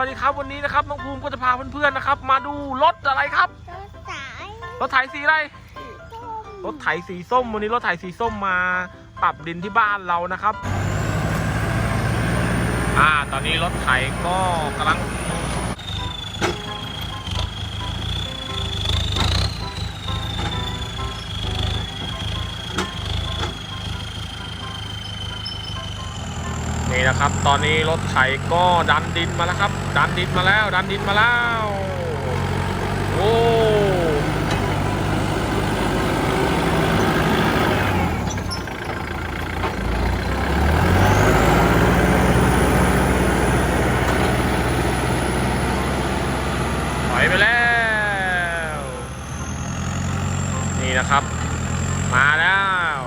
สวัสดีครับวันนี้นะครับน้องภูมิก็จะพาเพื่อนๆนะครับ มาดูรถอะไรครับรถสายรถไถสีอะไรส้มรถไถสีส้มวันนี้รถไถสีส้มมาปรับดินที่บ้านเรานะครับ อ่า ตอนนี้รถไถก็กำลัง นี่นะครับ ตอนนี้รถไถก็ดันดินมาแล้วครับ ดันดินมาแล้ว ดันดินมาแล้ว โอ้ถอยไปแล้ว นี่นะครับ มาแล้ว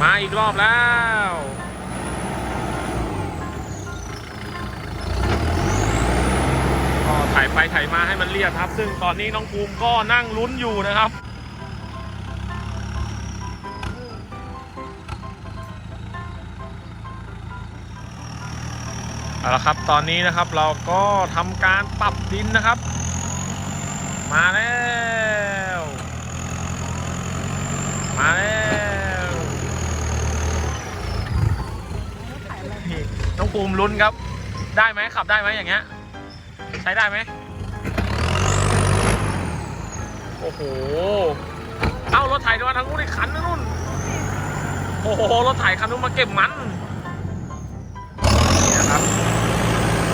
มาอีกรอบแล้ว ก็ถ่ายไปถ่ายมาให้มันเรียบครับ ซึ่งตอนนี้น้องภูมิก็นั่งลุ้นอยู่นะครับเอาละครับตอนนี้นะครับเราก็ทำการปรับดินนะครับ มาแล้ว มาแล้วน้องภูมิลุ้นครับ ได้ไหมขับได้ไหมอย่างเงี้ย ใช้ได้ไหม โอ้โห เอ้ารถไถมาทางนู้นอีกคันนึงนู่น โอ้โห รถไถคันนู้นมาเก็บมัน นี่นะครับ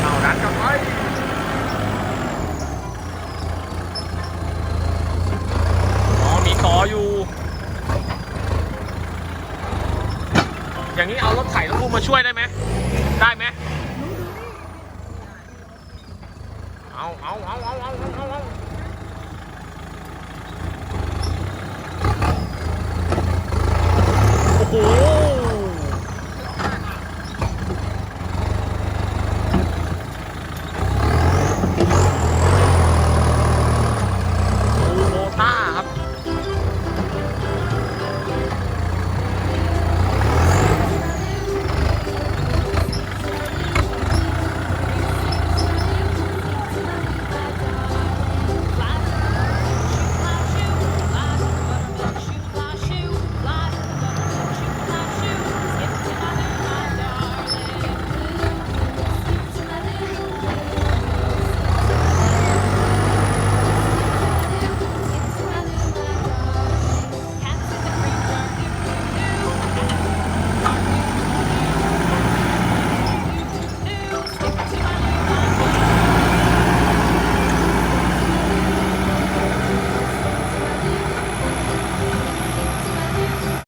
เอาดันกลับไปอ๋อมีต่ออยู่ อย่างนี้เอารถไถแล้วกูมาช่วยได้ไหม ได้ไหมเอาเอาเอาเอาเอาเอาเอา